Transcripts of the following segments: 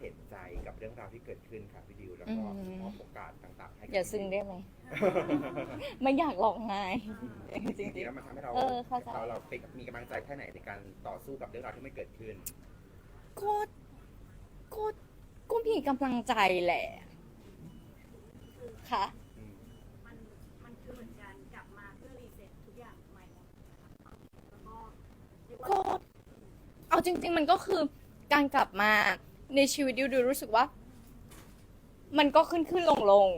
เห็นใจกับเรื่องราวที่เกิดขึ้นค่ะพี่ดิวแล้วก็อืม มอบโอกาสต่างๆให้กับอย่าซึ้งได้ไหม ไม่อยากร้องไห้จจริริงงๆแล้วมันทำให้เราเออเข้าใจ เราเราเป็นมีกำลังใจแค่ไหนในการต่อสู้กับเรื่องราวที่ไม่เกิดขึ้น ๆก็ก็ก็มีกำลังใจแหละ ค่ะ อืมมันมันคือเหมือนการกลับมาเพื่อรีเซ็ตทุกอย่างใหม่หมดนะคะแล้วก็เรียกว่าก็เอาจริง ๆ มันก็คือการกลับมา ในชีวิตดิวดิวรู้สึกว่า มันก็ขึ้นขึ้นลงลง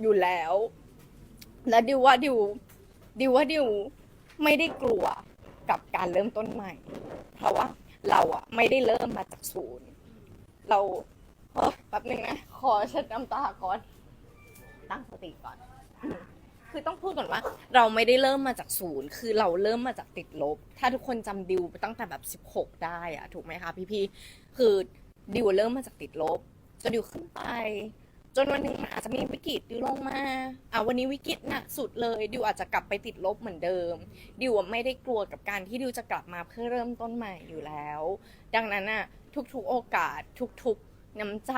อยู่แล้ว และดิวว่าดิวดิวว่าดิวไม่ได้กลัวกับการเริ่มต้นใหม่ เพราะว่าเราอะไม่ได้เริ่มมาจากศูนย์ เราเอ้ยแป๊บหนึงนะ ขอเช็ดน้ำตาก่อน ตั้งสติก่อน คือต้องพูดก่อนว่า เราไม่ได้เริ่มมาจากศูนย์ คือเราเริ่มมาจากติดลบ ถ้าทุกคนจำดิวตั้งแต่แบบ 16 ได้อะถูกไหมคะพี่ๆ คือ ดิวเริ่มมาจากติดลบจนดิวขึ้นไป จนวันหนึ่งมันอาจจะมีวิกฤตดิวลงมาอะวันนี้วิกฤตหนักสุดเลยดิวอาจจะกลับไปติดลบเหมือนเดิมดิวไม่ได้กลัวกับการที่ดิวจะกลับมาเพื่อเริ่มต้นใหม่อยู่แล้ว ดังนั้นอะทุกๆโอกาส ทุกๆน้ำใจ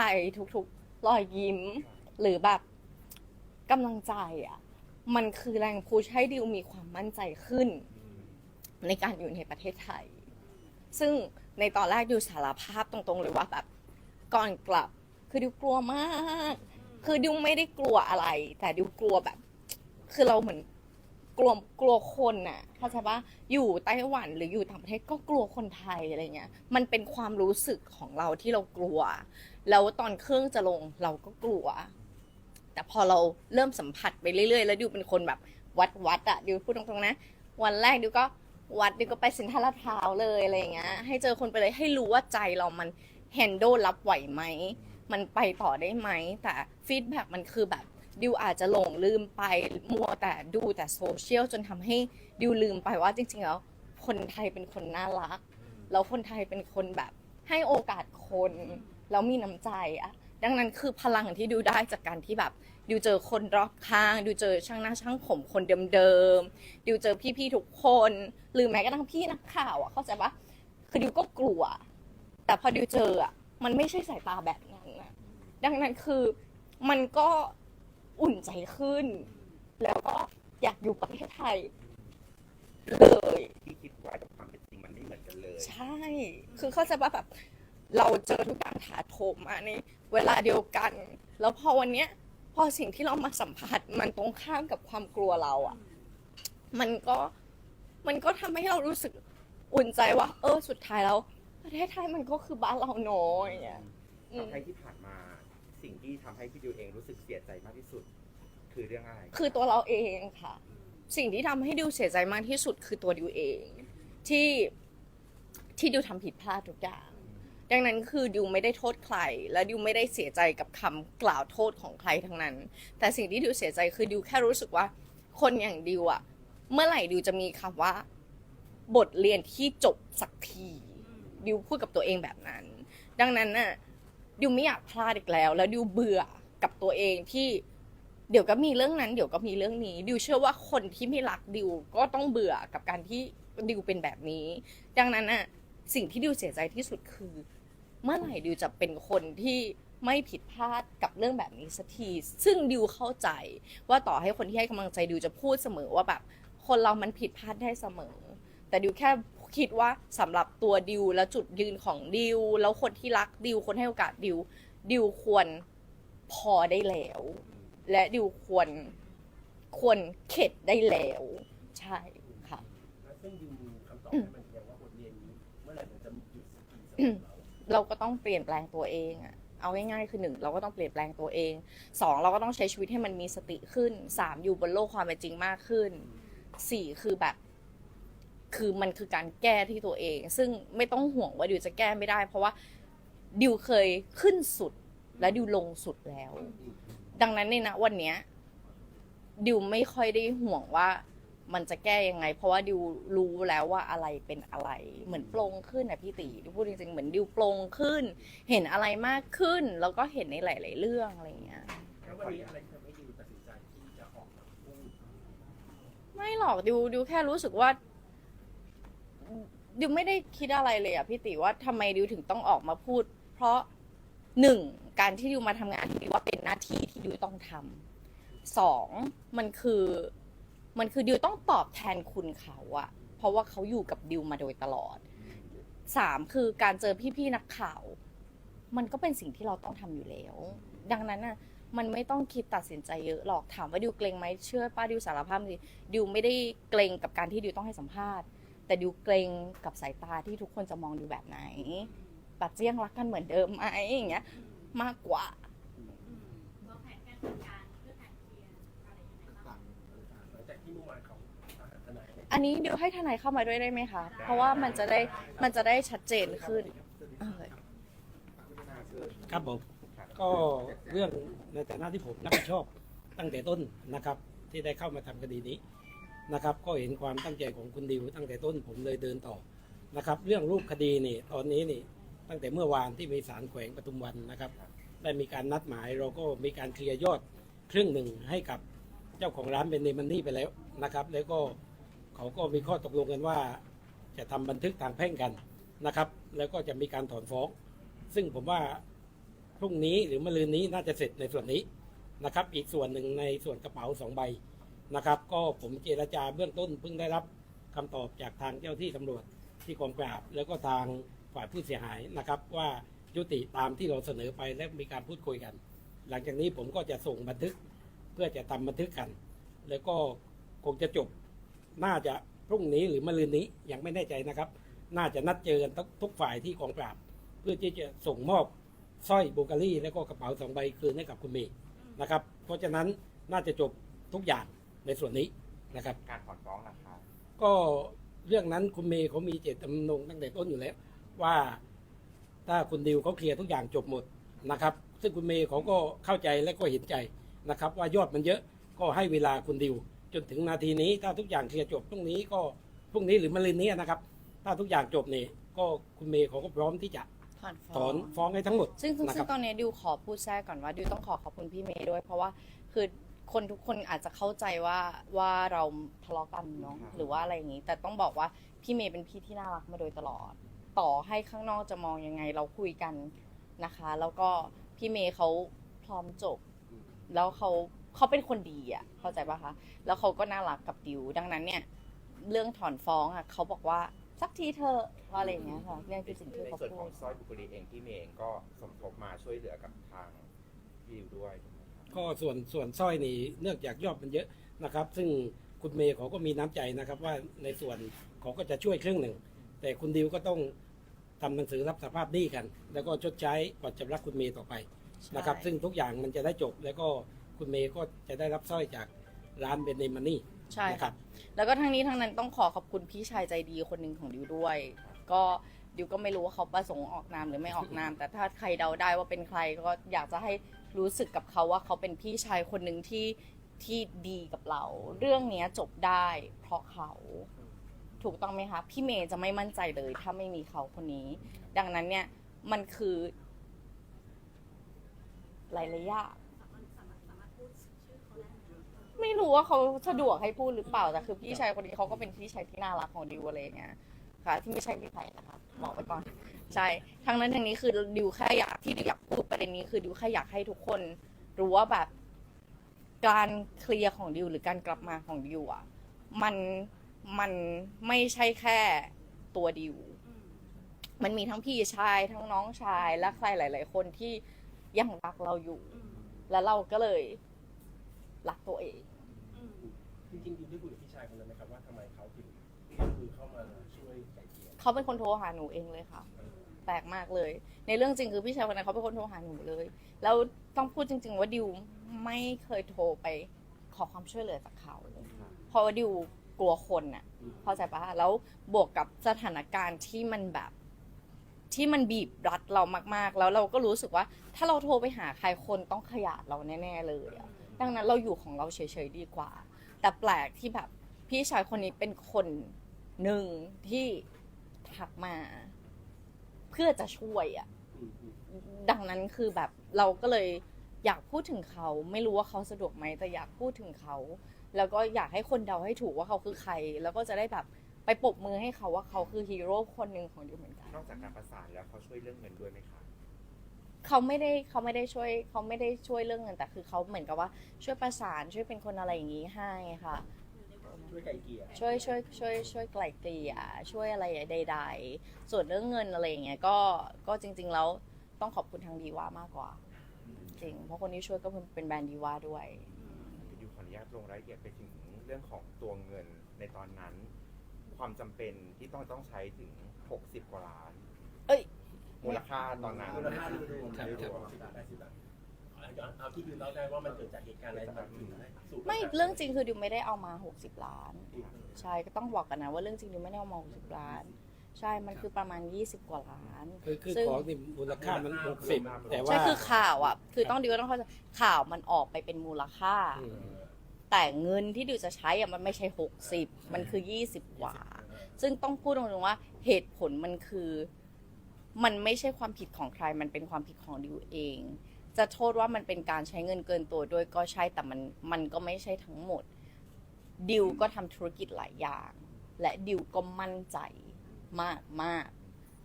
ทุกๆรอยยิ้ม หรือแบบกำลังใจอะมันคือแรงพุชให้ดิวมีความมั่นใจขึ้น ในการอยู่ในประเทศไทย ซึ่ง ในตอนแรกดิวสารภาพตรงๆเลยว่าแบบ ก่อนกลับ คือดิวกลัวมาก คือดิวไม่ได้กลัวอะไร แต่ดิวกลัวแบบ คือเราเหมือนกลัวกลัวคนน่ะเข้าใจปะอยู่ไต้หวันหรืออยู่ต่างประเทศก็กลัวคนไทยอะไรเงี้ย มันเป็นความรู้สึกของเราที่เรากลัว แล้วตอนเครื่องจะลงเราก็กลัว แต่พอเราเริ่มสัมผัสไปเรื่อยๆ แล้วดิวเป็นคนแบบวัดวัดๆอะดิวพูดตรงๆนะ วันแรกดิวก็ วัดดิวก็ไปสินทรัลลาดพร้าวเลยอะไรอย่างเงี้ย ให้เจอคนไปเลยให้รู้ว่าใจเรามันแฮนด์ลรับไหวไหม มันไปต่อได้ไหม แต่ฟีดแบ็กมันคือแบบดิวอาจจะหลงลืมไปมัวแต่ดูแต่โซเชียลจนทำให้ดิวลืมไปว่าจริงๆแล้วคนไทยเป็นคนน่ารัก แล้วคนไทยเป็นคนแบบให้โอกาสคน แล้วมีน้ำใจอะดังนั้นคือพลังที่ดิวได้จากการที่แบบ ดิวเจอคนรอบข้างดิวเจอช่างหน้าช่างผมคนเดิมๆดิวเจอพี่ๆทุกคนหรือแม้กระทั่งพี่นักข่าวอะเข้าใจปะคือดิวก็กลัว แต่พอดิวเจออะมันไม่ใช่สายตาแบบนั้นนะดังนั้นคือมันก็อุ่นใจขึ้น แล้วก็อยากอยู่ประเทศไทยเลยที่คิดไว้กับความเป็นจริงมันไม่เหมือนกันเลย ใช่ คือเข้าใจว่าแบบ เราเจอทุกอย่างถาโถมมาในเวลาเดียวกัน แล้วพอวันเนี้ย พอสิ่งที่เรามาสัมผัสมันตรงข้ามกับความกลัวเราอะ่ะ มันก็มันก็ทำให้เรารู้สึกอุ่นใจว่า เออสุดท้ายแล้วประเทศไทยมันก็คือบ้านเราเน้อยอะอืมทำให้ที่ผ่านมาสิ่งที่ทำให้พี่ดิวเองรู้สึกเสียใจมากที่สุด คือเรื่องอะไร คือตัวเราเองค่ะ สิ่งที่ทำให้ดิวเสียใจมากที่สุดคือตัวดิวเอง ที่ที่ดิวทำผิดพลาดทุกอย่าง ดังนั้นคือดิวไม่ได้โทษใคร และดิวไม่ได้เสียใจกับคำกล่าวโทษของใครทั้งนั้น แต่สิ่งที่ดิวเสียใจคือดิวแค่รู้สึกว่า คนอย่างดิวอะเมื่อไหร่ดิวจะมีคำว่า บทเรียนที่จบสักทีดิวพูดกับตัวเองแบบนั้น ดังนั้นน่ะดิวไม่อยากพลาดอีกแล้ว แล้วดิวเบื่อกับตัวเองที่เดี๋ยวก็มีเรื่องนั้นเดี๋ยวก็มีเรื่องนี้ ดิวเชื่อว่าคนที่ไม่รักดิวก็ต้องเบื่อกับการที่ดิวเป็นแบบนี้ ดังนั้นน่ะสิ่งที่ดิวเสียใจที่สุดคือ เมื่อไหร่ดิวจะเป็นคนที่ไม่ผิดพลาดกับเรื่องแบบนี้สักที ซึ่งดิวเข้าใจว่าต่อให้คนที่ให้กำลังใจดิวจะพูดเสมอว่าแบบ คนเรามันผิดพลาดได้เสมอ แต่ดิวแค่คิดว่าสำหรับตัวดิวแล้วจุดยืนของดิวแล้วคนที่รักดิวคนให้โอกาสดิวดิวควรพอได้แล้ว และดิวควรควรเข็ดได้แล้ว ใช่ค่ะ แล้วซึ่งดิวมีคำตอบให้มันยังว่าบทเรียนนี้เมื่อไหร่มันจะหยุดสักทีสำหรับเรา เราก็ต้องเปลี่ยนแปลงตัวเองอะเอาง่ายๆคือหนึ่งเราก็ต้องเปลี่ยนแปลงตัวเองสองเราก็ต้องใช้ชีวิตให้มันมีสติขึ้นสามอยู่บนโลกความเป็นจริงมากขึ้นสี่คือแบบ คือมันคือการแก้ที่ตัวเอง ซึ่งไม่ต้องห่วงว่าดิวจะแก้ไม่ได้ เพราะว่าดิวเคยขึ้นสุดและดิวลงสุดแล้ว ดังนั้นในณวันเนี้ยดิวไม่ค่อยได้ห่วงว่า มันจะแก้ยังไง เพราะว่าดิวรู้แล้วว่าอะไรเป็นอะไร เหมือนโปร่งขึ้นนะพี่ตีดิวพูดจริงๆเหมือนดิวโปร่งขึ้น เห็นอะไรมากขึ้น แล้วก็เห็นในหลาย ๆ เรื่องอะไรอย่างเงี้ย แล้ววันนี้อะไรทำให้ดิวตัดสินใจที่จะออกมาพูดไม่หรอกดิวดิวแค่รู้สึกว่าดิวไม่ได้คิดอะไรเลยอะพี่ติว่าทำไมดิวถึงต้องออกมาพูด เพราะหนึ่งการที่ดิวมาทำงานที่ดิวว่าเป็นหน้าที่ที่ดิวต้องทำสองมันคือ มันคือดิวต้องตอบแทนคุณเขาอะเพราะว่าเขาอยู่กับดิวมาโดยตลอดสามคือการเจอพี่ๆนักข่าว มันก็เป็นสิ่งที่เราต้องทำอยู่แล้ว ดังนั้นน่ะมันไม่ต้องคิดตัดสินใจเยอะหรอกถามว่าดิวเกรงไหมเชื่อป้าดิวสารภาพสิดิวไม่ได้เกรงกับการที่ดิวต้องให้สัมภาษณ์ แต่ดิวเกรงกับสายตาที่ทุกคนจะมองดิวแบบไหนปัดเจียงรักกันเหมือนเดิมไหมอย่างเงี้ยมากกว่า นายอันนี้ดิวให้ทนายเข้ามาด้วยได้ไหมคะ เพราะว่ามันจะได้มันจะได้ชัดเจนขึ้นเออครับผมก็เรื่องในฐานะที่ผมรับผิดชอบตั้งแต่ต้นนะครับ ที่ได้เข้ามาทำคดีนี้นะครับ ก็เห็นความตั้งใจของคุณดิวตั้งแต่ต้นผมเลยเดินต่อนะครับ เรื่องรูปคดีนี่ตอนนี้นี่ตั้งแต่เมื่อวานที่มีศาลแขวงปทุมวันนะครับ ได้มีการนัดหมายเราก็มีการเคลียร์ยอดครึ่งหนึ่งให้กับเจ้าของร้านเป็นเนมันนี่ไปแล้วนะครับ แล้วก็ เขาก็มีข้อตกลงกันว่า จะทำบันทึกทางแพ่งกันนะครับ แล้วก็จะมีการถอนฟ้อง ซึ่งผมว่าพรุ่งนี้หรือมะรืนนี้น่าจะเสร็จในส่วนนี้นะครับ อีกส่วนหนึ่งในส่วนกระเป๋าสองใบนะครับ ก็ผมเจรจาเบื้องต้นเพิ่งได้รับคำตอบจากทางเจ้าที่ตำรวจที่กองปราบ แล้วก็ทางฝ่ายผู้เสียหายนะครับ ว่ายุติตามที่เราเสนอไปและมีการพูดคุยกัน หลังจากนี้ผมก็จะส่งบันทึกเพื่อจะทำบันทึกกัน แล้วก็คงจะจบ น่าจะพรุ่งนี้หรือมะรืนนี้ยังไม่แน่ใจนะครับ น่าจะนัดเจอกันทุกทุกฝ่ายที่กองปราบ เพื่อที่จะส่งมอบสร้อยโบการีและก็กระเป๋าสองใบคืนให้กับคุณเมย์นะครับ เพราะฉะนั้นน่าจะจบทุกอย่างในส่วนนี้นะครับ การถอนฟ้องนะครับก็เรื่องนั้นคุณเมย์เขามีเจตจำนงตั้งแต่ต้นอยู่แล้ว ว่าถ้าคุณดิวเขาเคลียร์ทุกอย่างจบหมดนะครับ ซึ่งคุณเมย์เขาก็เข้าใจและก็เห็นใจนะครับ ว่ายอดมันเยอะก็ให้เวลาคุณดิว จนถึงนาทีนี้ ถ้าทุกอย่างเคลียร์จบพรุ่งนี้ก็พรุ่งนี้หรือมะรืนนี้นะครับ ถ้าทุกอย่างจบนี่ก็คุณเมย์เขาก็พร้อมที่จะถอนถฟ้อองนฟ้องให้ทั้งหมดซึ่งซึ่งนะคซึ่รังบ ตอนนี้ดิวขอพูดแทรกก่อนว่าดิวต้องขอขอบคุณพี่เมย์ด้วย เพราะว่าคือคนทุกคนอาจจะเข้าใจว่าว่าเราทะเลาะกันเนาะครับหรือว่าอะไรอย่างนี้ แต่ต้องบอกว่าพี่เมย์เป็นพี่ที่น่ารักมาโดยตลอด ต่อให้ข้างนอกจะมองยังไงเราคุยกันนะคะ แล้วก็พี่เมย์เขาพร้อมจบ แล้วเขา เขาเป็นคนดีอะ เข้าใจปะคะ แล้วเขาก็น่ารักกับดิว ดังนั้นเนี่ย เรื่องถอนฟ้องอะเขาบอกว่าสักทีเธอะว่าอะไรอย่างเงี้ยค่ะเนี่ยคือสิ่งที่ในเขาส่วนพูของดสร้อยบุคลีเองพี่เมย์เองก็สมทบมาช่วยเหลือกับทางพี่ดิวด้วยก็ส่วนส่วนสร้อยนี่เนื่องจากยอดมันเยอะนะครับ ซึ่งคุณเมย์เขาก็มีน้ำใจนะครับ ว่าในส่วนเขาก็จะช่วยครึ่งหนึ่ง แต่คุณดิวก็ต้องทำหนังสือรับสภาพหนี้กัน แล้วก็ชดใช้ก่อนชำระคุณเมย์ต่อไปนะครับ ซึ่งทุกอย่างมันจะได้จบแล้วก็ คุณเมย์ก็จะได้รับสร้อยจากร้านเบนเนมันนี่ใช่นะคค่ะ รับ แล้วก็ทั้งนี้ทั้งนั้นต้องขอขอบคุณพี่ชายใจดีคนหนึ่งของดิวด้วย ก็ดิวก็ไม่รู้ว่าเขาประสงค์ออกนามหรือไม่ออกนาม แต่ถ้าใครเดาได้ว่าเป็นใครก็อยากจะให้รู้สึกกับเขาว่าเขาเป็นพี่ชายคนหนึ่งที่ที่ดีกับเรา เรื่องเนี้ยจบได้ เพราะเขาถูกต้องไหมคะ พี่เมย์จะไม่มั่นใจเลย ถ้าไม่มีเขาคนนี้ ดังนั้นเนี่ยมันคือ หลายๆอย่าง ไมไม่รู้ว่าเขาสะดวกให้พูดหรือเปล่าแต่คือพี่ชายคนนี้เขาก็เป็นพี่ชายที่น่ารักของดิวอะไรเงี้ยค่ะ ที่ไม่ใช่พี่ไผ่นะคะบอกไปก่อน ใช่ทั้งนั้นทั้งนี้คือดิวแค่อยากที่ดิวอยากพูดประเด็นนี้คือดิวแค่อยากให้ทุกคนรู้ว่าแบบ การเคลียร์ของดิวหรือการกลับมาของดิวอะมันมันไม่ใช่แค่ตัวดิว มันมีทั้งพี่ชายทั้งน้องชายและใครหลาย ๆ คนที่ยังรักเราอยู่ แล้วเราก็เลยรักตัวเอง จริงๆดิวได้คุยกับพี่ชายคนนั้นไหมครับว่าทำไมเขาถึงคือเข้ามาช่วยไก่เกลี่ยเขาเป็นคนโทรหาหนูเองเลยค่ะ แปลกมากเลย ในเรื่องจริงคือพี่ชายคนนั้นเขาเป็นคนโทรหาหนูเลย แล้วต้องพูดจริง ๆ ว่าดิวไม่เคยโทรไปขอความช่วยเหลือจากเขาเลยเพราะว่าดิวกลัวคนน่ะเข้าใจปะแล้วบวกกับสถานการณ์ที่มันแบบ ที่มันบีบรัดเรามากๆ แล้วเราก็รู้สึกว่า ถ้าเราโทรไปหาใครคนต้องขยาดเราแน่ ๆ เลยอะดังนั้นเราอยู่ของเราเฉยๆดีกว่า แต่แปลกที่แบบ พี่ชายคนนี้เป็นคนหนึ่งที่ทักมา เพื่อจะช่วยอะอืมอืมดังนั้นคือแบบเราก็เลยอยากพูดถึงเขา ไม่รู้ว่าเขาสะดวกไหมแต่อยากพูดถึงเขา แล้วก็อยากให้คนเดาให้ถูกว่าเขาคือใคร แล้วก็จะได้แบบไปปรบมือให้เขาว่าเขาคือฮีโร่คนหนึ่งของดิวเหมือนกัน นอกจากการประสานแล้วเขาช่วยเรื่องเงินด้วยไหมคะ เขเขาไม่ได้เขาไม่ได้ช่วยเขาไม่ได้ช่วยเรื่องเงินแต่คือเขาเหมือนกับว่าช่วยประสานช่วยเป็นคนอะไรอย่างนี้ให้ค่ะ ช่วยไก่เกลี่ยช่วยช่วยช่วยช่วยไกล่เกลี่ยช่วยอะไรใดๆ ส่วนเรื่องเงินอะไรอย่างเงี้ยก็ก็จริง ๆ แล้วต้องขอบคุณทางดีว่ามากกว่า จริง เพราะคนที่ช่วยก็เป็นแบรนด์ดีว่าด้วยพี่ดิวขออนุญาตลงรายละเอียดไปถึงเรื่องของตัวเงินในตอนนั้น ความจำเป็นที่ต้องต้องใช้ถึง 60 กว่าล้านเอ้ย มูลค่าตอนนั้น มูลค่าดูดูครับดูสิบบาทแปดสิบบาทเอาย้อนเอาที่ดิวเล่าได้ว่ามันเกิดจากเหตุการณ์อะไรมันถึงสู่ไม่เรื่องจริงคือดิวไม่ได้เอามา 60 ล้าน ใช่ก็ต้องบอกกันนะว่าเรื่องจริงดิวไม่ได้เอามา 60 ล้าน ใช่มันคือประมาณ 20 กว่าล้านคือคือซึ่งของนี่มูลค่ามันหกสิบแต่ว่า ใช่คือข่าวอะ คือต้องดิวต้องเข้าใจข่าวมันออกไปเป็นมูลค่า อืม แต่เงินที่ดิวจะใช้อะมันไม่ใช่ 60 มันคือ 20 กว่า ซึ่งต้องพูดตรงๆว่าเหตุผลมันคือ มันไม่ใช่ความผิดของใคร มันเป็นความผิดของดิวเอง จะโทษว่ามันเป็นการใช้เงินเกินตัวด้วยก็ใช่ แต่มันมันก็ไม่ใช่ทั้งหมด ดิวก็ทำธุรกิจหลายอย่าง และดิวก็มั่นใจมากมาก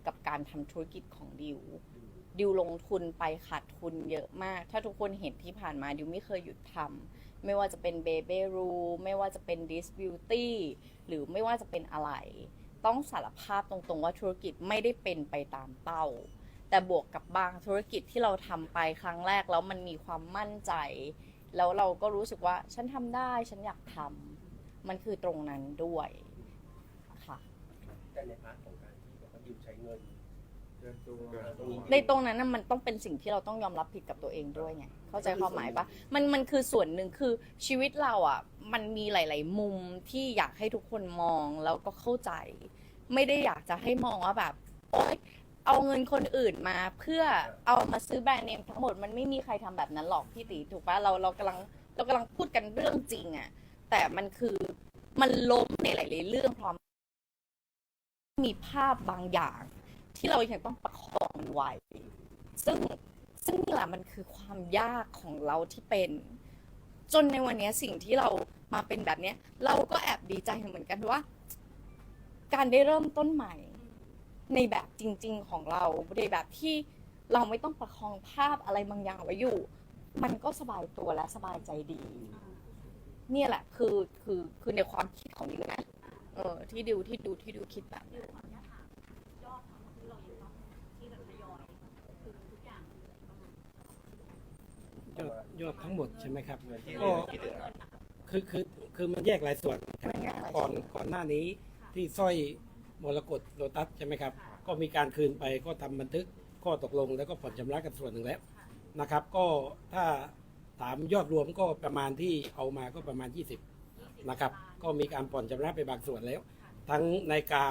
กับการทำธุรกิจของดิว ดิวลงทุนไปขาดทุนเยอะมาก ถ้าทุกคนเห็นที่ผ่านมาดิวไม่เคยหยุดทำ ไม่ว่าจะเป็นเบเบรูไม่ว่าจะเป็นดิสบิวตี้ หรือไม่ว่าจะเป็นอะไร ต้องสารภาพตรงๆว่าธุรกิจไม่ได้เป็นไปตามเป้า แต่บวกกับบางธุรกิจที่เราทำไปครั้งแรกแล้วมันมีความมั่นใจ แล้วเราก็รู้สึกว่าฉันทำได้ฉันอยากทำมันคือตรงนั้นด้วยค่ะแต่ในพาร์ทของการที่บอกว่าดิวใช้เงิน ในตรงนั้นน่ะมันต้องเป็นสิ่งที่เราต้องยอมรับผิดกับตัวเองด้วยไงเข้าใจความหมายปะมันมันคือส่วนหนึ่งคือชีวิตเราอะ มันมีหลาย ๆ มุมที่อยากให้ทุกคนมองแล้วก็เข้าใจ ไม่ได้อยากจะให้มองว่าแบบโอ๊ยเอาเงินคนอื่นมาเพื่อเอามาซื้อแบรนด์เนมทั้งหมดมันไม่มีใครทำแบบนั้นหรอกพี่ตีถูกปะเราเรากำลังเรากำลังพูดกันเรื่องจริงอะ แต่มันคือมันล้มในหลาย ๆ เรื่องพร้อม มีภาพบางอย่าง ที่เรายังต้องประคองมันไว้ซึ่งซึ่งนี่แหละมันคือความยากของเราที่เป็น จนในวันนี้สิ่งที่เรามาเป็นแบบนี้เราก็แอบดีใจเหมือนกันว่า การได้เริ่มต้นใหม่ ในแบบจริง ๆ ของเราในแบบที่เราไม่ต้องประคองภาพอะไรบางอย่างไว้อยู่ มันก็สบายตัวและสบายใจดี เนี่ยแหละคือคือคือในความคิดของดิวนะเออที่ดิวที่ดูที่ดิวคิดแบบนี้ ยอดยอดทั้งหมดใช่ไหมครับเงินที่เหก็ลือกี่เดือนคือคือคือมันแยกหลายส่วนครับมันแยกหลายส่วนก่อนก่อนหน้านี้ที่สร้อยมรกตโลตัสใช่ไหมครับ ก็มีการคืนไปก็ทำบันทึกข้อตกลงแล้วก็ผ่อนชำระกันส่วนหนึ่งแล้วนะครับ ก็ถ้าถามยอดรวมก็ประมาณที่เอามาก็ประมาณ 20นะครับ ก็มีการผ่อนชำระไปบางส่วนแล้ว ทั้งในกา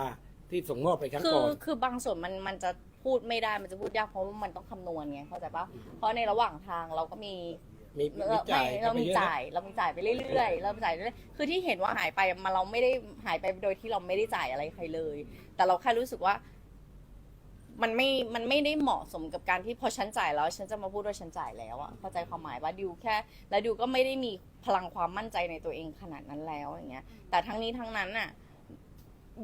ที่ส่งมอบไปครั้งคือก่อนคือบางส่วนมันมันจะ พูดไม่ได้มันจะพูดยากเพราะว่ามันต้องคำนวณไงเข้าใจปะเพราะในระหว่างทางเราก็มีมีเอมีอจ่าไม่ยเราเข้าไปมีเยอะจ่าย เรามีจ่ายไปเรื่อยๆเรามีจ่ายเรื่อยๆคือที่เห็นว่าหายไปมาเราไม่ได้หายไปโดยที่เราไม่ได้จ่ายอะไรใครเลย แต่เราแค่รู้สึกว่า มันไม่มันไม่ได้เหมาะสมกับการที่พอฉันจ่ายแล้ว ฉันจะมาพูดว่าฉันจ่ายแล้วอะเข้าใจความหมายว่าดิวแค่ แล้วดิวก็ไม่ได้มีพลังความมั่นใจในตัวเองขนาดนั้นแล้วอย่างเงี้ย แต่ทั้งนี้ทั้งนั้นน่ะ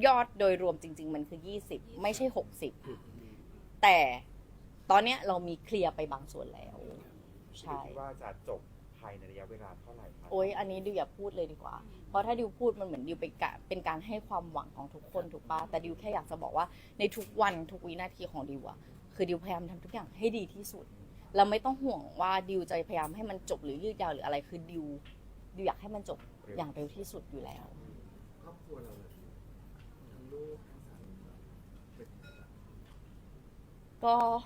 ยอดโดยรวมจริง ๆ มันคือ 20 ไม่ใช่ 60 แต่ตอนเนี้ยเรามีเคลียร์ไปบางส่วนแล้ว ใช่ คิดว่าจะจบภายในระยะเวลาเท่าไหร่ครับโอ๊ยอันนี้ดิวอย่าพูดเลยดีกว่า เพราะถ้าดิวพูดมันเหมือนดิวเป็นกะเป็นการให้ความหวังของทุกคนถูกปะแต่ดิวแค่อยากจะบอกว่าในทุกวันทุกวินาทีของดิวอะคือดิวพยายามทำทุกอย่างให้ดีที่สุด เราไม่ต้องห่วงว่าดิวจะพยายามให้มันจบหรือยืดยาวหรืออะไรคือดิวดิวอยากให้มันจบอย่างเร็วที่สุดอยู่แล้ว ครอบครัวเราเลยทั้งลูก ก็ขอ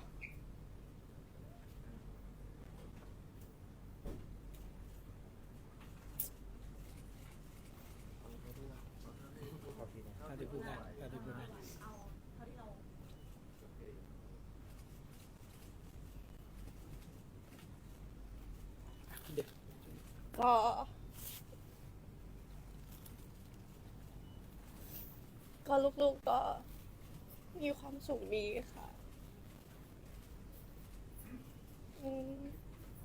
ถ้าที่พูดได้ถ้าที่พูดได้เอาเท่าที่เราเด็กก็ก็ลูกๆก็มีความสุขดีค่ะ อืม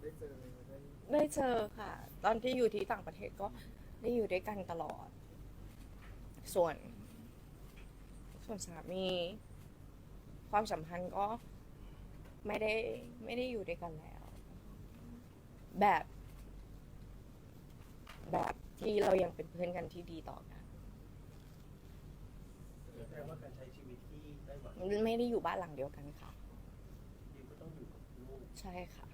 ได้เจอได้ได้เจอค่ะ ตอนที่อยู่ที่ต่างประเทศก็ได้อยู่ด้วยกันตลอด ส่วน ส่วนสามี ความสัมพันธ์ก็ไม่ได้ไม่ได้อยู่ด้วยกันแล้ว แบบ แบบที่เรายังเป็นเพื่อนกันที่ดีต่อกันแสดงว่าการใช้ชีวิตที่ไต้หวันไม่ได้อยู่บ้านหลังเดียวกันค่ะ ดิวก็ต้องอยู่กับลูก ใช่ค่ะ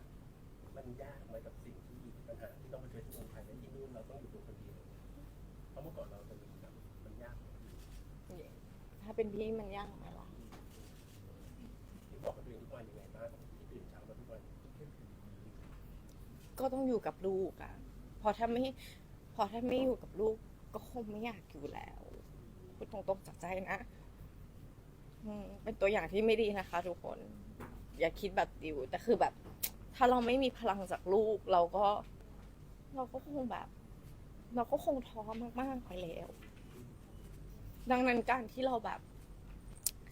มันยากไหมกับสิ่งที่ปัญหาที่ต้องเผชิญที่เมืองไทยและที่นู่นเราต้องอยู่ตัวคนเดียวเพราะเมื่อก่อนเราจะมีแบบมันยากไหมถ้าเป็นพี่มันยากไหมล่ะที่บอกกับตัวเองทุกวันยังไงบ้างที่ตื่นเช้ามาทุกวันก็ต้องอยู่กับลูกอะพอถ้าไม่ พอถ้าไม่อยู่กับลูก ก็คงไม่อยากอยู่แล้วพูดตรงๆจากใจนะอืมเป็นตัวอย่างที่ไม่ดีนะคะทุกคน อย่าคิดแบบดิวแต่คือแบบ ถ้าเราไม่มีพลังจากลูก เราก็ เราก็คงแบบ เราก็คงท้อมากๆไปแล้ว ดังนั้นการที่เราแบบ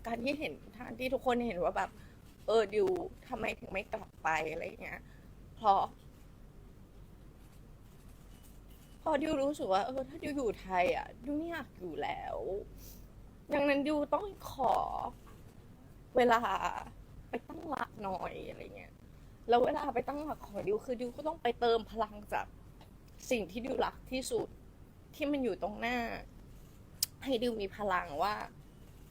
การที่เห็นทางที่ทุกคนเห็นว่าแบบ เออดิวทำไมถึงไม่กลับไปอะไรเงี้ยเพราะพอดิวรู้สึกว่าเออถ้าดิวอยู่ไทยอะดิวไม่อยากอยู่แล้ว ดังนั้นดิวต้องขอเวลา ตั้งหลักหน่อยอะไรเงี้ยแล้วเวลาไปตั้งหลักของดิวคือดิวก็ต้องไปเติมพลังจากสิ่งที่ดิวรักที่สุดที่มันอยู่ตรงหน้า ให้ดิวมีพลังว่า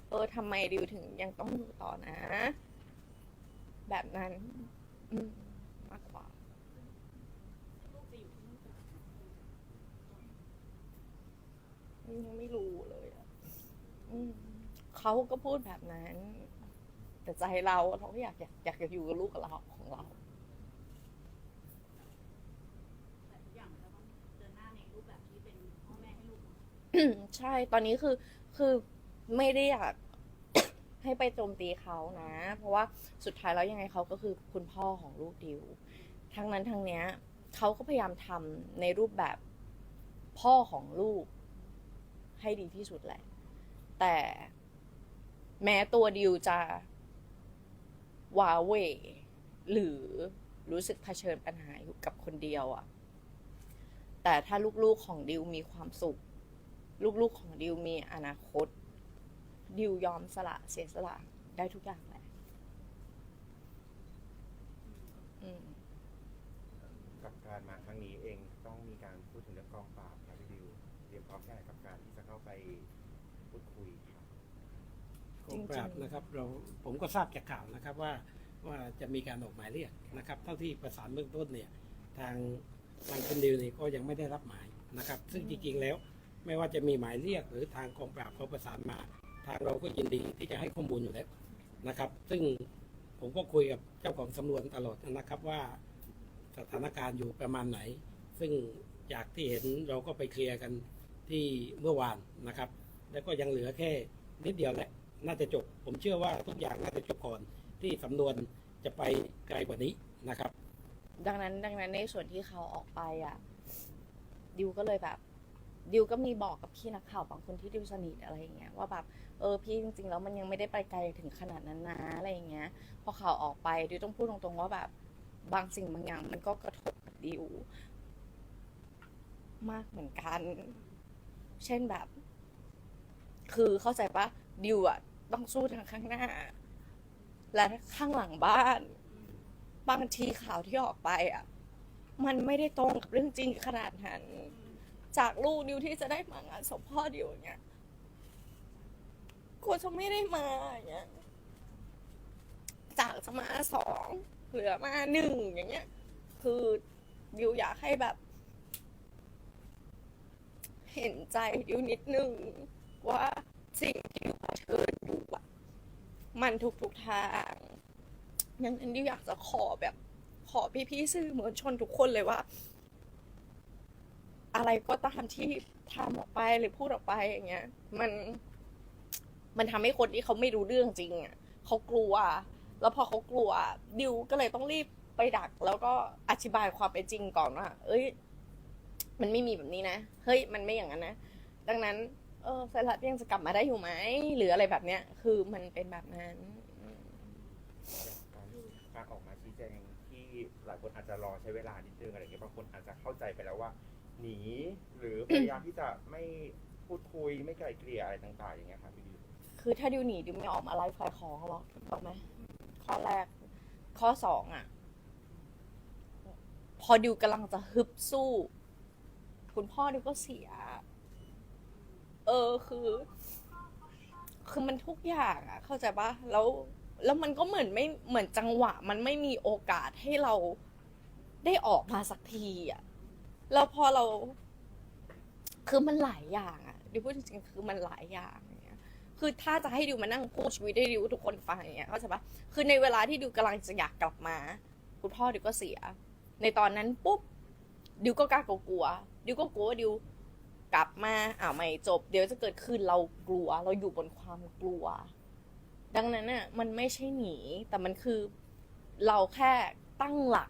เออทำไมดิวถึงยังต้องอยู่ต่อนะ แบบนั้นมมากกว่ายังไม่รู้เลยอะเขาก็พูดแบบนั้น แต่ใจเราเราก็อยากอยากอยากจะอยู่กับลูกกับเราของเรา แต่ทุกอย่างมันก็ต้องเดินหน้าในรูปแบบที่เป็นพ่อแม่ให้ลูกเนอะใช่ตอนนี้คือคือไม่ได้อยาก ให้ไปโจมตีเขานะ เพราะว่าสุดท้ายแล้วยังไงเขาก็คือคุณพ่อของลูกดิว ทั้งนั้นทั้งเนี้ยเขาก็พยายามทำในรูปแบบพ่อของลูก ให้ดีที่สุดแหละ แต่แม้ตัวดิวจะ วาเวหรือรู้สึกเผชิญปัญหาอยู่กับคนเดียวอะแต่ถ้าลูกๆของดิวมีความสุข ลูกๆของดิวมีอนาคต ดิวยอมสละเสียสละได้ทุกอย่างแหละอืม กับการมาครั้งนี้เองต้องมีการพูดถึงเรื่องกองปราบครับพี่ดิวเตรียมพร้อมแค่ไหนกับการที่จะเข้าไปพูดคุยครับ กองปราบนะครับเราผมก็ทราบจากข่าวนะครับว่าว่าจะมีการออกหมายเรียกนะครับ เท่าที่ประสานเบื้องต้นเนี่ยทางทางคุณดิวเนี่ยก็ยังไม่ได้รับหมายนะครับ ซึ่งจริงๆแล้วไม่ว่าจะมีหมายเรียกหรือทางกองปราบเขาประสานมา ทางเราก็ยินดีที่จะให้ข้อมูลอยู่แล้วนะครับ ซึ่งผมก็คุยกับเจ้าของสำนวนตลอดนะครับว่าสถานการณ์อยู่ประมาณไหน ซึ่งจากที่เห็นเราก็ไปเคลียร์กันที่เมื่อวานนะครับ แล้วก็ยังเหลือแค่นิดเดียวแหละ น่าจะจบ ผมเชื่อว่าทุกอย่างน่าจะจบก่อนที่สำนวนจะไปไกลกว่านี้นะครับ ดังนั้นดังนั้นในส่วนที่เขาออกไปอะดิวก็เลยแบบดิวก็มีบอกกับพี่นักข่าวบางคนที่ดิวสนิทอะไรอย่างเงี้ยว่าแบบเออพี่จริงๆแล้วมันยังไม่ได้ไปไกลถึงขนาดนั้นนะอะไรอย่างเงี้ย พอข่าวออกไปดิวต้องพูดตรงๆว่าแบบบางสิ่งบางอย่าง มันก็กระทบกับดิวมากเหมือนกัน เช่นแบบ คือเข้าใจปะดิวอะต้องสู้ทางข้างหน้า และข้างหลังบ้าน บางทีข่าวที่ออกไปอะมันไม่ได้ตรงกับเรื่องจริงขนาดนั้น จากลูกดิวที่จะได้มางานศพพ่อดิวเงี้ยกลัวจะไม่ได้มาอย่างเงี้ยจากจะมาสองเหลือมาหนึ่งอย่างเงี้ย คือดิวอยากให้แบบ เห็นใจดิวนิดนึง ว่าสิ่งที่ดิวเผชิญอยู่อะมันทุกๆทางดังนั้นดิวอยากจะขอแบบ ขอพี่ๆสื่อมวลชนทุกคนเลยว่า อะไรก็ตามที่ทำออกไปหรือพูดออกไปอย่างเงี้ย มัน มันทำให้คนที่เขาไม่รู้เรื่องจริงอะเขากลัว แล้วพอเขากลัว ดิวก็เลยต้องรีบไปดัก แล้วก็อธิบายความเป็นจริงก่อนว่าเอ้ย มันไม่มีแบบนี้นะ เฮ้ย มันไม่อย่างนั้นนะ ดังนั้น เออไซรัสยังจะกลับมาได้อยู่ไหมหรืออะไรแบบเนี้ย คือมันเป็นแบบนั้นอืมการการออกมาชี้แจงที่หลายคนอาจจะรอใช้เวลานิดนึงอะไรเงี้ยบางคนอาจจะเข้าใจไปแล้วว่า หนี หรือพยายามที่จะไม่พูดคุยไม่ไกลเกลี่ยอะไรต่าง ๆ อย่างเงี้ยครับพี่ดิวคือถ้าดิวหนีดิวไม่ออกมาไลฟ์ขายของหรอกถูกต้องไหมข้อแรก ข้อสองอะพอดิวกำลังจะฮึบสู้ คุณพ่อดิวก็เสีย เออคือ คือมันทุกอย่างอะเข้าใจปะแล้วแล้วมันก็เหมือนไม่เหมือนจังหวะ มันไม่มีโอกาสให้เราได้ออกมาสักทีอะแล้วพอเรา คือมันหลายอย่างอะดิวพูดจริงๆคือมันหลายอย่างอย่างเงี้ยคือถ้าจะให้ดิวมานั่งพูดชีวิตให้ดิวทุกคนฟังอย่างเงี้ยเข้าใจปะคือในเวลาที่ดิวกำลังจะอยากกลับมา คุณพ่อดิวก็เสีย ในตอนนั้นปุ๊บดิวก็กล้ากลัวดิวก็กลัวว่าดิว กลับมาอ้าวไม่จบ เดี๋ยวจะเกิดขึ้นเรากลัว เราอยู่บนความกลัว ดังนั้นน่ะมันไม่ใช่หนี แต่มันคือเราแค่ตั้งหลัก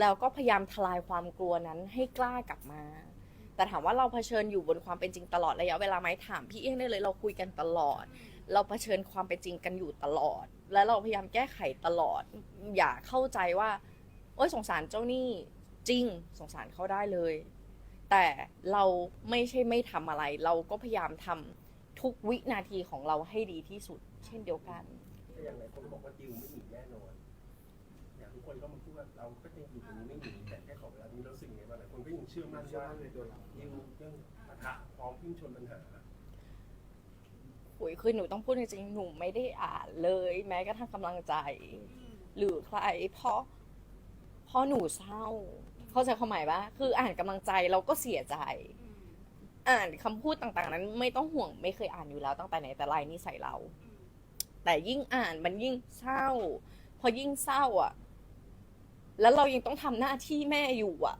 แล้วก็พยายามทลายความกลัวนั้นให้กล้ากลับมา แต่ถามว่าเราเผชิญอยู่บนความเป็นจริงตลอดระยะเวลาไหมถามพี่เอี้ยงได้เลยเราคุยกันตลอด เราเผชิญความเป็นจริงกันอยู่ตลอด และเราพยายามแก้ไขตลอด อย่าเข้าใจว่าโอ้ยสงสารเจ้าหนี้จริงสงสารเขาได้เลย แต่เราไม่ใช่ไม่ทำอะไร เราก็พยายามทำทุกวินาทีของเราให้ดีที่สุด เช่นเดียวกัน แต่อย่างไรคนก็บอกว่าดิวไม่หนีแน่นอนอย่างทุกคนก็มาพูดว่าเราก็ยังอยู่ตรงนี้ไม่หนีแต่แค่ขอเวลานี้เรารู้สึกไงบ้างหลายคนก็ยังเชื่อมั่นเชื่อว่ามั่นในตัวเราดิวยังปะทะพร้อมวิ่งชนปัญหาโอ้ยคือหนูต้องพูดจริงๆหนูไม่ได้อ่านเลย แม้กระทั่งกำลังใจ หรือใครเพราะเพราะหนูเศร้า เข้าใจความหมายปะคืออ่านกำลังใจเราก็เสียใจ อ่านคำพูดต่างๆ นั้นไม่ต้องห่วงไม่เคยอ่านอยู่แล้วตั้งแต่ไหนแต่ไรนิสัยเรา แต่ยิ่งอ่านมันยิ่งเศร้า พอยิ่งเศร้าอะ แล้วเรายังต้องทำหน้าที่แม่อยู่อะ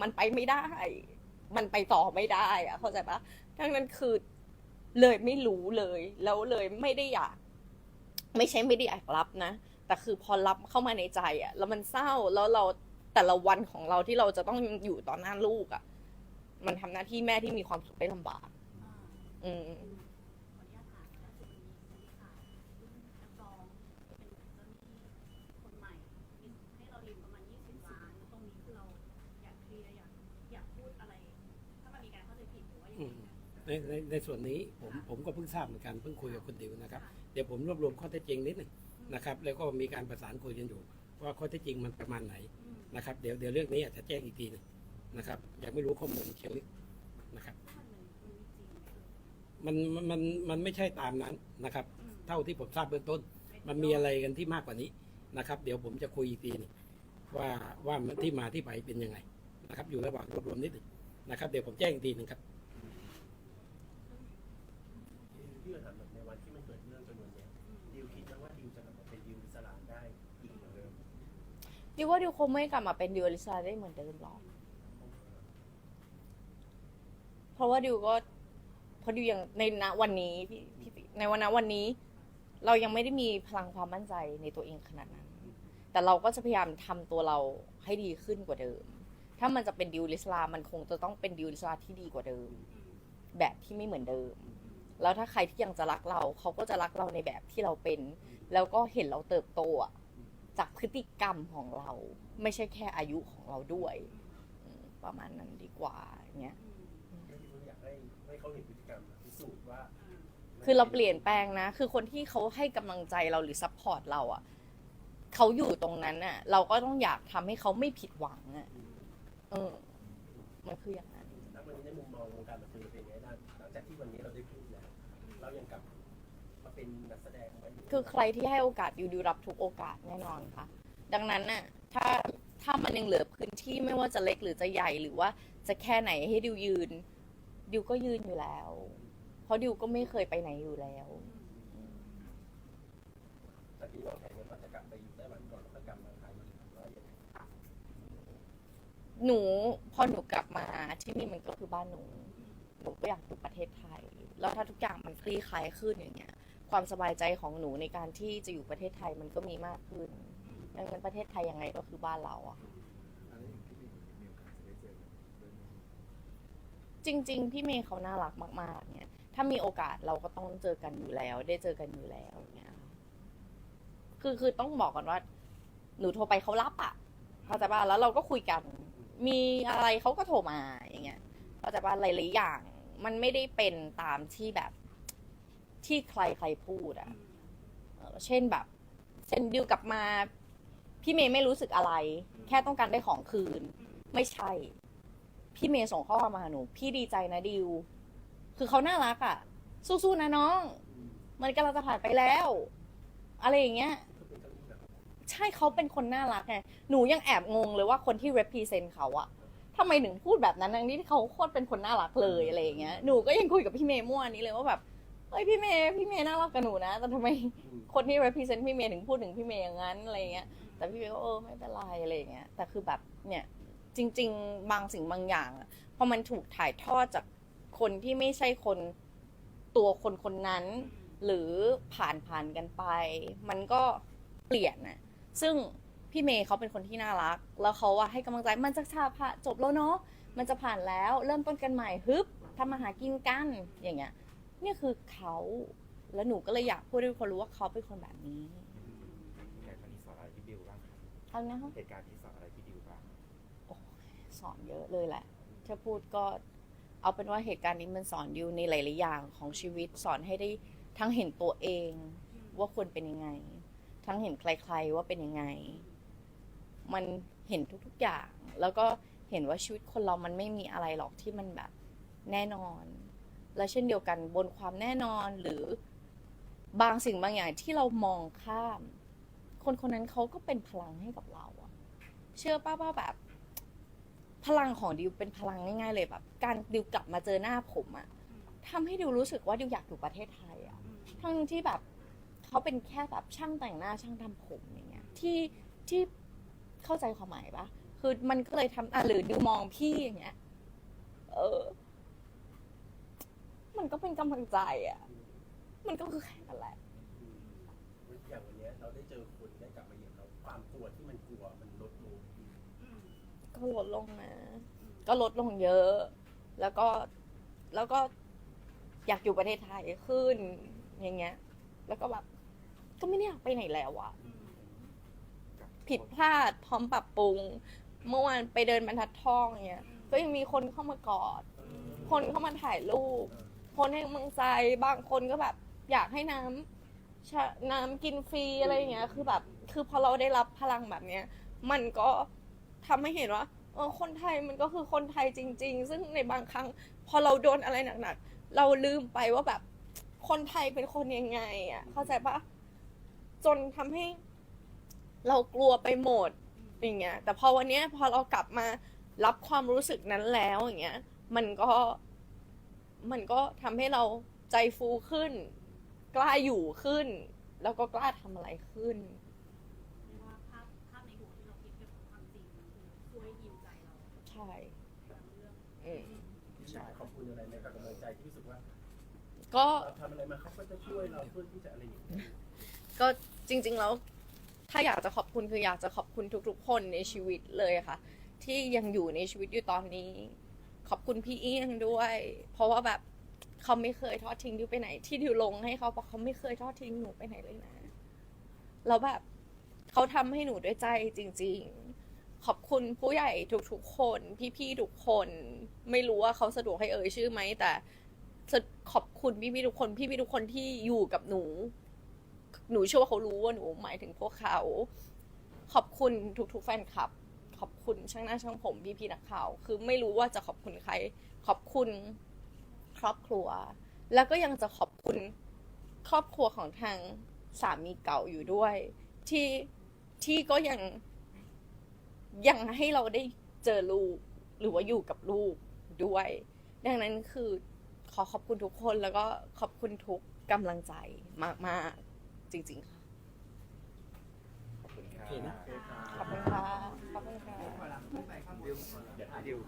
มันไปไม่ได้ มันไปต่อไม่ได้อะ เข้าใจปะดังนั้นคือเลยไม่รู้เลย แล้วเลยไม่ได้อยาก ไม่ใช่ไม่ได้อยากรับนะแต่คือพอรับเข้ามาในใจอะ แล้วมันเศร้าแล้วเรา แต่ละวันของเราที่เราจะต้องอยู่ต่อหน้าลูกอะ มันทำหน้าที่แม่ที่มีความสุขได้ลำบาก อืมขออนุญาตถามล่าสุดมีมีข่าวเรื่องนักร้องเป็นเจ้าหนี้คนใหม่มีให้เรายืมประมาณ20ล้านในในในส่วนนี้ผมผมก็เพิ่งทราบเหมือนกันเพิ่งคุยกับคุณดิวนะครับเดี๋ยวผมรวบรวมข้อเท็จจริงนิดหนึ่งนะครับ แล้วก็มีการประสานคุยกันอยู่ ว่าข้อเท็จจริงมันประมาณไหน นะครับ เดี๋ยวเดี๋ยวเรื่องนี้อาจจะแจ้งอีกทีหนึงนะครับยังไม่รู้ข้อมูลเชิงลึกนะครับมันมันมันมันไม่ใช่ตามนั้นนะครับ เท่าที่ผมทราบเบื้องต้น มันมีอะไรกันที่มากกว่านี้นะครับ เดี๋ยวผมจะคุยอีกทีหนึงว่าว่ามันที่มาที่ไปเป็นยังไงนะครับ อยู่ระหว่างรวบรวมนิดหนึ่งนะครับ เดี๋ยวผมแจ้งอีกทีหนึ่งครับ ดิวว่าดิวคงไม่กลับมาเป็นดิวอลิซาได้เหมือนเดิมหรอก เพราะว่าดิวก็เพราะดิวยังในณวันนี้พี่พี่ในวันณวันนี้ เรายังไม่ได้มีพลังความมั่นใจในตัวเองขนาดนั้น แต่เราก็จะพยายามทำตัวเราให้ดีขึ้นกว่าเดิม ถ้ามันจะเป็นดิวลิสลา มันคงจะต้องเป็นดิวลิสลาที่ดีกว่าเดิม แบบที่ไม่เหมือนเดิม แล้วถ้าใครที่ยังจะรักเรา เขาก็จะรักเราในแบบที่เราเป็น แล้วก็เห็นเราเติบโตอะ จากพฤติกรรมของเรา ไม่ใช่แค่อายุของเราด้วยอืมประมาณนั้นดีกว่าอย่างเงี้ยแล้วดิวอยากให้ให้เขาเห็นพฤติกรรมพิสูจน์ว่าคือเราเปลี่ยนแปลงนะ คือคนที่เขาให้กำลังใจเราหรือซัพพอร์ตเราอะเขาอยู่ตรงนั้นอะเราก็ต้องอยากทำให้เขาไม่ผิดหวังอะเออมันคืออย่างนั้นแล้ววันนี้ คือใครที่ให้โอกาสดิวดิวรับทุกโอกาสแน่นอนค่ะ ดังนั้นน่ะถ้าถ้ามันยังเหลือพื้นที่ไม่ว่าจะเล็กหรือจะใหญ่หรือว่าจะแค่ไหนให้ดิวยืนดิวก็ยืนอยู่แล้ว เพราะดิวก็ไม่เคยไปไหนอยู่แล้วแต่ที่วางแผนไว้ว่าจะกลับไปอยู่ไต้หวันก่อนแล้วก็กลับมาไทยอีกว่าอย่างไรหนูพอหนูกลับมาที่นี่มันก็คือบ้านหนูหนูก็อยากอยู่ประเทศไทย แล้วถ้าทุกอย่างมันคลี่คลายขึ้นอย่างเงี้ย ความสบายใจของหนูในการที่จะอยู่ประเทศไทยมันก็มีมากขึ้นดังนั้นประเทศไทยยังไงก็คือบ้านเราอะจริง ๆ พี่เมย์เขาน่ารักมาก ๆ เนี่ย ถ้ามีโอกาสเราก็ต้องเจอกันอยู่แล้ว ได้เจอกันอยู่แล้วเนี่ยคือคือต้องบอกก่อนว่า หนูโทรไปเขารับอะเข้าใจป่ะแล้วเราก็คุยกัน มีอะไรเขาก็โทรมาอย่างเงี้ยเข้าใจป่ะหลายๆอย่าง มันไม่ได้เป็นตามที่แบบ ที่ใครใครพูดอะเออเช่นแบบเช่นดิวกลับมา พี่เมย์ไม่รู้สึกอะไร แค่ต้องการได้ของคืน ไม่ใช่ พี่เมย์ส่งข้อความมาหาหนู พี่ดีใจนะดิว คือเขาน่ารักอะ่ะสู้ๆนะน้อง มันกำลังจะผ่านไปแล้ว อะไรอย่างเงี้ย ใช่เขาเป็นคนน่ารักไง หนูยังแอบงงเลยว่าคนที่ represent เขาอะทำไมถึงพูดแบบนั้นทั้งที่เขาโคตรเป็นคนน่ารักเลยอะไรอย่างเงี้ย หนูก็ยังคุยกับพี่เมย์เมื่อวานนี้เลยว่าแบบ เฮ้ยพี่เมย์พี่เมย์น่ารักกับหนูนะ แต่ทำไมคนที่ represent พี่เมย์ถึงพูดถึงพี่เมย์อย่างนั้นอะไรอย่างเงี้ย แต่พี่เมย์ก็เออไม่เป็นไรอะไรอย่างเงี้ย แต่คือแบบเนี่ยจริง ๆ บางสิ่งบางอย่างอะพอมันถูกถ่ายทอดจากคนที่ไม่ใช่คนตัวคนคนนั้น หรือผ่านผ่านกันไป มันก็เปลี่ยนน่ะซึ่งพี่เมย์เขาเป็นคนที่น่ารัก แล้วเขาอะให้กำลังใจมันจะชาผ่าจบแล้วเนาะมันจะผ่านแล้ว เริ่มต้นกันใหม่ฮึบทำมาหากินกันอย่างเงี้ย เนี่ยคือเขาแล้วหนูก็เลยอยากพูดให้ทุกคนรู้ว่าเขาเป็นคนแบบนี้แต่ครั้งนี้สอนอะไรพี่ดิวบ้างครับเอานะคะเหตุการณ์นี้สอนอะไรพี่ดิวบ้างสอนเยอะเลยแหละถ้าพูดก็เอาเป็นว่าเหตุการณ์นี้มันสอนดิวในหลายๆอย่างของชีวิตสอนให้ได้ทั้งเห็นตัวเองว่าควรเป็นยังไง ทั้งเห็นใครๆว่าเป็นยังไง มันเห็นทุกๆอย่าง แล้วก็เห็นว่าชีวิตคนเรามันไม่มีอะไรหรอกที่มันแบบแน่นอน และเช่นเดียวกันบนความแน่นอนหรือบางสิ่งบางอย่างที่เรามองข้าม คนคนนั้นเขาก็เป็นพลังให้กับเราอะเชื่อป้าว่าแบบ พลังของดิวเป็นพลังง่ายๆเลยแบบ การดิวกลับมาเจอหน้าผมอะทำให้ดิวรู้สึกว่าดิวอยากอยู่ประเทศไทยอะทั้งที่แบบเขาเป็นแค่แบบช่างแต่งหน้าช่างทำผมอย่างเงี้ย ที่ที่เข้าใจความหมายปะคือมันก็เลยทำอะหรือดิวมองพี่อย่างเงี้ย เออ มันก็เป็นกำลังใจอะมันก็คือแค่นั้นแหละ อย่างวันเนี้ยเราได้เจอคนได้กลับมาเยี่ยมเราความกลัวที่มันกลัวมันลดลงก็ลดลงนะ ก็ลดลงเยอะ แล้วก็ แล้วก็อยากอยู่ประเทศไทยขึ้น อย่างเงี้ย แล้วก็แบบ ก็ไม่ได้อยากไปไหนแล้วอะผิดพลาดพร้อมปรับปรุง เมื่อวานไปเดินบรรทัดทองเงี้ย ก็ยังมีคนเข้ามากอด คนเข้ามาถ่ายรูป คนให้กำลังใจ บางคนก็แบบอยากให้น้ำชะน้ำกินฟรีอะไรอย่างเงี้ย คือแบบ คือพอเราได้รับพลังแบบเนี้ย มันก็ทำให้เห็นว่าเออคนไทยมันก็คือคนไทยจริง ๆ ซึ่งในบางครั้ง พอเราโดนอะไรหนักๆ เราลืมไปว่าแบบ คนไทยเป็นคนยังไงอะ เข้าใจปะจนทำให้ เรากลัวไปหมดอย่างเงี้ย แต่พอวันเนี้ยพอเรากลับมารับความรู้สึกนั้นแล้วอย่างเงี้ย มันก็ มันก็ทำให้เราใจฟูขึ้น กล้าอยู่ขึ้น แล้วก็กล้าทำอะไรขึ้น เรียกว่าภาพภาพในหัวที่เราคิดกับความจริงมันคือช่วยฮิวใจเราใช่บางเรื่อง อืมอยากขอบคุณอะไรในกับกำลังใจที่รู้สึกว่าก็ เราทำอะไรมาเขาก็จะช่วยเราเพื่อที่จะอะไรอย่างเงี้ยก็จริงๆแล้วถ้าอยากจะขอบคุณคืออยากจะขอบคุณทุกๆ คนในชีวิตเลยค่ะ ที่ยังอยู่ในชีวิตอยู่ตอนนี้ ขอบคุณพี่เอี้ยงด้วย เพราะว่าแบบเขาไม่เคยทอดทิ้งดิวไปไหน ที่ดิวลงให้เขาบอกเขาไม่เคยทอดทิ้งหนูไปไหนเลยนะแล้วแบบเขาทำให้หนูด้วยใจจริง ๆ ขอบคุณผู้ใหญ่ทุกๆคน พี่ๆทุกคน ไม่รู้ว่าเขาสะดวกให้เอ่ยชื่อไหมแต่ขอบคุณพี่ๆทุกคนพี่ๆทุกคนที่อยู่กับหนู หนูเชื่อว่าเขารู้ว่าหนูหมายถึงพวกเขา ขอบคุณทุกๆแฟนคลับ ขอบคุณช่างหน้าช่างผมพี่พี่ๆนักข่าวคือไม่รู้ว่าจะขอบคุณใคร ขอบคุณครอบครัว แล้วก็ยังจะขอบคุณครอบครัวของทางสามีเก่าอยู่ด้วย ที่ที่ก็ยังยังให้เราได้เจอลูก หรือว่าอยู่กับลูกด้วย ดังนั้นคือขอขอบคุณทุกคนแล้วก็ขอบคุณทุกกำลังใจมาก ๆ จริง ๆค่ะ ขอบคุณค่ะ โอ เคนขอบคุณค่ะขอบคุณค่ะ เดี๋ยวดิว